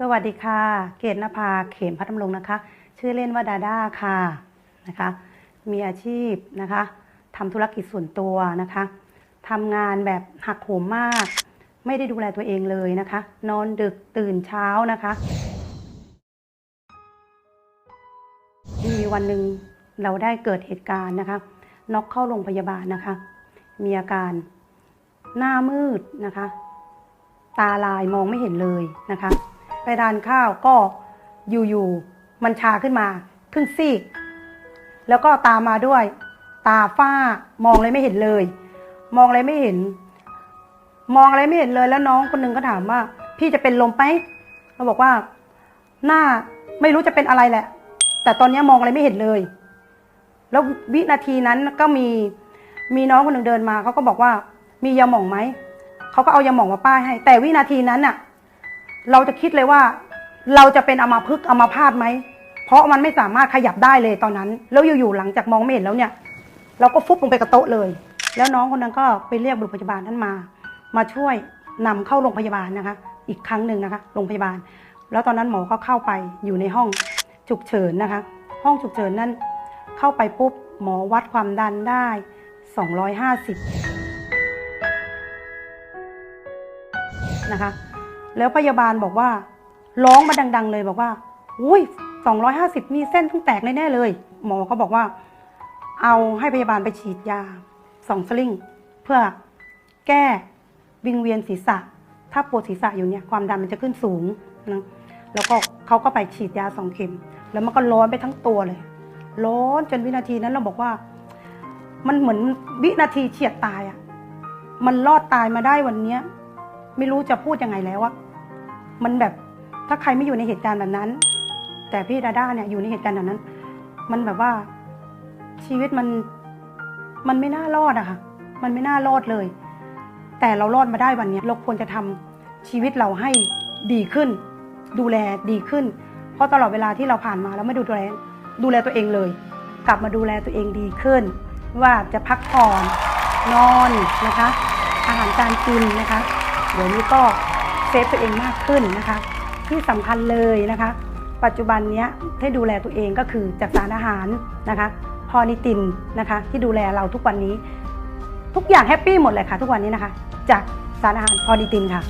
สวัสดีค่ะ เกตนภาเขมพัฒนลงนะคะ ชื่อเล่นว่าดาด้าค่ะนะคะ มีอาชีพนะคะทำธุรกิจส่วนตัวนะคะทำงานแบบหักโหมมาก ไม่ได้ดูแลตัวเองเลยนะคะ นอนดึกตื่นเช้านะคะ มีวันหนึ่งเราได้เกิดเหตุการณ์นะคะน็อกเข้าโรงพยาบาลนะคะ มีอาการหน้ามืดนะคะ ตาลายมองไม่เห็นเลยนะคะ ไปทานข้าวก็อยู่ๆมันชาขึ้นมาครึ่งซีก แล้วก็ตามมาด้วย ตาฝ้ามองอะไรไม่เห็นเลย มองอะไรไม่เห็น มองอะไรไม่เห็นเลยแล้วน้องคนหนึ่งก็ถามว่า พี่จะเป็นลมไหมเราบอกว่า หน้าไม่รู้จะเป็นอะไรแหละ แต่ตอนนี้มองอะไรไม่เห็นเลย แล้ววินาทีนั้นก็มีมีน้องคนหนึ่งเดินมาเขาก็บอกว่า มียาหม่องไหมเขาก็เอายาหม่องมาป้ายให้ แต่วินาทีนั้นน่ะ เราจะคิดเลยว่า เราจะเป็นอมาพึกษ์อมาพาตไหม เพราะมันไม่สามารถขยับได้เลยตอนนั้น แล้วอยู่ๆหลังจากมองไม่เห็นแล้วเนี่ย เราก็ฟุบลงไปกับโต๊ะเลย แล้วน้องคนนั้นก็ไปเรียกบุรุษพยาบาลท่านมา มาช่วยนำเข้าโรงพยาบาลนะคะ อีกครั้งหนึ่งนะคะ โรงพยาบาล แล้วตอนนั้นหมอก็เข้าไปอยู่ในห้องฉุกเฉินนะคะ ห้องฉุกเฉินนั่นเข้าไปปุ๊บหมอวัดความดันได้ 250 นะคะ แล้วพยาบาลบอกว่า ร้องมาดัง ๆ เลยบอกว่า อุ้ย250มีเส้นต้องแตกแน่ๆเลย หมอก็บอกว่า เอาให้พยาบาลไปฉีดยาสองสลิงเพื่อแก้วิงเวียนศีรษะ ถ้าปวดศีรษะอยู่เนี่ยความดันมันจะขึ้นสูงนะแล้วก็เขาก็ไปฉีดยาสองเข็ม แล้วมันก็ร้อนไปทั้งตัวเลย ร้อนจนวินาทีนั้นเราบอกว่า มันเหมือนวินาทีเฉียดตายอะ่ะ มันรอดตายมาได้วันเนี้ย ไม่รู้จะพูดยังไงแล้วอะ มันแบบถ้าใครไม่อยู่ในเหตุการณ์แบบนั้น แต่พี่ดาด้าเนี่ยอยู่ในเหตุการณ์แบบนั้น มันแบบว่าชีวิตมันมันไม่น่ารอดอะค่ะ มันไม่น่ารอดเลย แต่เรารอดมาได้วันนี้เราควรจะทำชีวิตเราให้ดีขึ้น ดูแลดีขึ้น เพราะตลอดเวลาที่เราผ่านมาแล้วไม่ดูแลดูแลตัวเองเลย กลับมาดูแลตัวเองดีขึ้น ว่าจะพักผ่อนนอนนะคะ อาหารการกินนะคะ เดี๋ยวนี้ก็ ฟตัวเองมากขึ้นนะคะ ที่สำคัญเลยนะคะ ปัจจุบันนี้ที่ดูแลตัวเองก็คือจากสารอาหารนะคะพอนิตินนะคะที่ดูแลเราทุกวันนี้ ทุกอย่างแฮปปี้หมดเลยค่ะ ทุกวันนี้นะคะ จากสารอาหารพอนิตินค่ะ